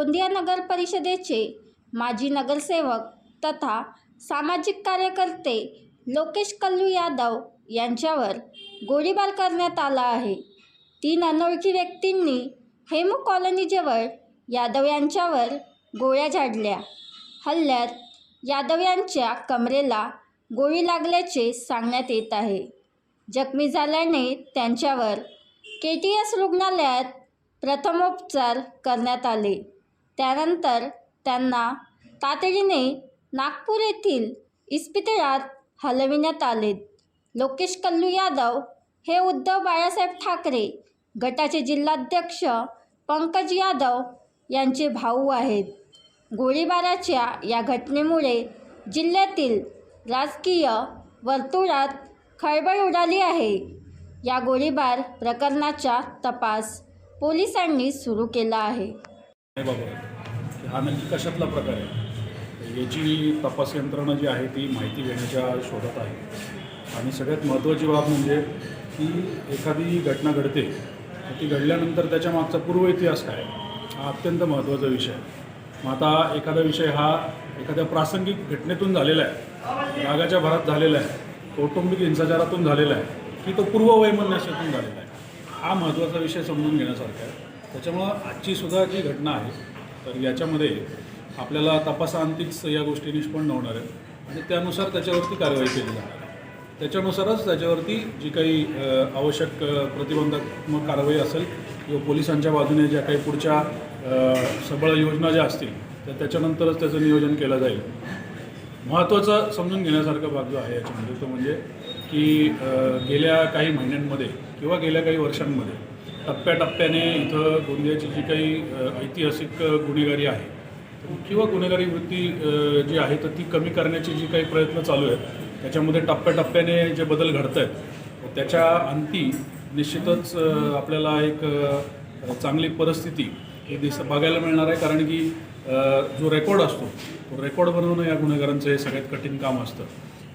गोंदिया नगर परिषदेचे माजी नगरसेवक तथा सामाजिक कार्यकर्ते लोकेश कल्लू यादव यांच्यावर गोळीबार करण्यात आला आहे. तीन अनोळखी व्यक्तींनी हेमू कॉलनीजवळ यादव यांच्यावर गोळ्या झाडल्या. हल्ल्यात यादव यांच्या कमरेला गोळी लागल्याचे सांगण्यात येत आहे. जखमी झाल्याने त्यांच्यावर के टी एस रुग्णालयात प्रथमोपचार करण्यात आले. त्यानंतर त्यांना तातडीने नागपूर येथील इस्पितळात हलविण्यात आले. लोकेश कल्लू यादव हे उद्धव बाळासाहेब ठाकरे गटाचे जिल्हाध्यक्ष पंकज यादव यांचे भाऊ आहेत. गोळीबाराच्या या घटनेमुळे जिल्ह्यातील राजकीय वर्तुळात खळबळ उडाली आहे. या गोळीबार प्रकरणाचा तपास पोलिसांनी सुरू केला आहे. बाबा हा नक्की कशातला प्रकार आहे? याची तपास यंत्रणा जी आहे ती माहिती घेण्याच्या शोधात आहे. आणि सगळ्यात महत्त्वाची बाब म्हणजे की एखादी घटना घडते ती घडल्यानंतर त्याच्या मागचा पूर्व इतिहास काय हा अत्यंत महत्त्वाचा विषय मग आता एखादा विषय हा एखाद्या प्रासंगिक घटनेतून झालेला आहे रागाच्या भरात झालेला आहे कौटुंबिक हिंसाचारातून झालेला आहे की तो पूर्ववैमनस्यातून झालेला आहे? हा महत्त्वाचा विषय समजून घेण्यासारखा आहे. त्याच्यामुळं आजची सुद्धा जी घटना आहे तर याच्यामध्ये आपल्याला तपासांतीच या गोष्टी निष्पन्न होणार आहेत. आणि त्यानुसार त्याच्यावरती कारवाई केली जाणार त्याच्यानुसारच त्याच्यावरती जी काही आवश्यक प्रतिबंधात्मक कारवाई असेल किंवा पोलिसांच्या बाजूने ज्या काही पुढच्या सबळ योजना ज्या असतील तर त्याच्यानंतरच त्याचं नियोजन केलं जाईल. महत्त्वाचा समजून घेण्यासारखा भाग जो आहे याच्यामध्ये तो म्हणजे की गेल्या काही महिन्यांमध्ये किंवा गेल्या काही वर्षांमध्ये टप्प्याटप्प्याने इथं गोंदियाची जी काही ऐतिहासिक गुन्हेगारी आहे किंवा गुन्हेगारी वृत्ती जी आहे तर ती कमी करण्याचे जी काही प्रयत्न चालू आहेत त्याच्यामध्ये टप्प्याटप्प्याने जे बदल घडत आहेत त्याच्या अंती निश्चितच आपल्याला एक चांगली परिस्थिती हे दिस बघायला मिळणार आहे कारण की जो रेकॉर्ड असतो तो रेकॉर्ड बनवणं या गुन्हेगारांचं हे सगळ्यात कठीण काम असतं.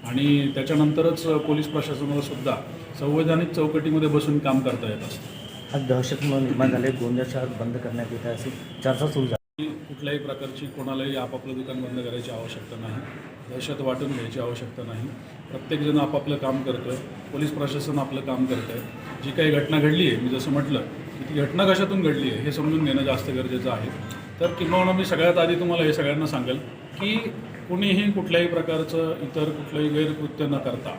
आणि त्याच्यानंतरच पोलीस प्रशासनाला सुद्धा संवैधानिक चौकटीमध्ये बसून काम करता येत असतं. आज दहशतमूळ निर्माण झाले. गोंदिया शहर बंद करण्यात येत आहे अशी चर्चा सुरू झाली. कुठल्याही प्रकारची कोणालाही आपापलं दुकान बंद करायची आवश्यकता नाही. दहशत वाटून घ्यायची आवश्यकता नाही. प्रत्येकजण आपापलं काम करतो आहे पोलीस प्रशासन आपलं काम करत आहे जी काही घटना घडली आहे मी जसं म्हटलं की ती घटना कशातून घडली आहे हे समजून घेणं जास्त गरजेचं आहे. तर किंबहुना मी सगळ्यात आधी तुम्हाला हे सगळ्यांना सांगेल की कुणीही कुठल्याही प्रकारचं इतर कुठलंही गैरकृत्य न करता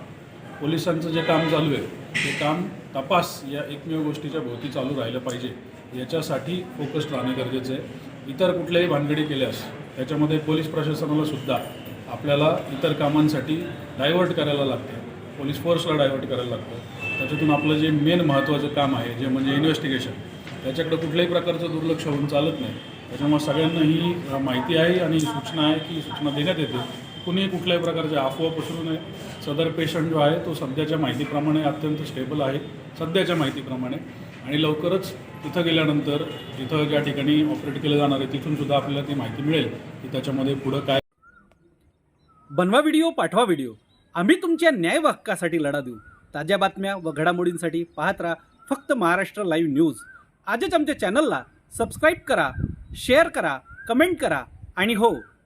पोलिसांचं जे काम चालू आहे ते काम तपास या एकमेव गोष्टीच्या भोवती चालू राहिलं पाहिजे. याच्यासाठी फोकस्ड राहणं गरजेचं आहे. इतर कुठल्याही भानगडी केल्यास त्याच्यामध्ये पोलीस प्रशासनाला सुद्धा आपल्याला इतर कामांसाठी डायव्हर्ट करायला लागतं. पोलीस फोर्सला डायव्हर्ट करायला लागतं. त्याच्यातून आपलं जे मेन महत्त्वाचं काम आहे जे म्हणजे इन्व्हेस्टिगेशन त्याच्याकडे कुठल्याही प्रकारचं दुर्लक्ष होऊन चालत नाही. त्याच्यामुळे सगळ्यांना ही माहिती आहे आणि सूचना आहे की सूचना देण्यात येते. कुणीही कुठल्याही प्रकारच्या अफवा पसरू नये. सदर पेशंट जो आहे तो सध्याच्या माहितीप्रमाणे अत्यंत स्टेबल आहे. सध्याच्या माहितीप्रमाणे. आणि लवकरच तिथं गेल्यानंतर तिथं ज्या ठिकाणी ऑपरेट केलं जाणार आहे तिथून सुद्धा आपल्याला ती माहिती मिळेल की त्याच्यामध्ये पुढं काय बनवा व्हिडिओ पाठवा व्हिडिओ आम्ही तुमच्या न्याय हक्कासाठी लढा देऊ. ताज्या बातम्या व घडामोडींसाठी पाहत राहा फक्त महाराष्ट्र लाईव्ह न्यूज आजच आमच्या चॅनलला सबस्क्राईब करा शेअर करा कमेंट करा. आणि हो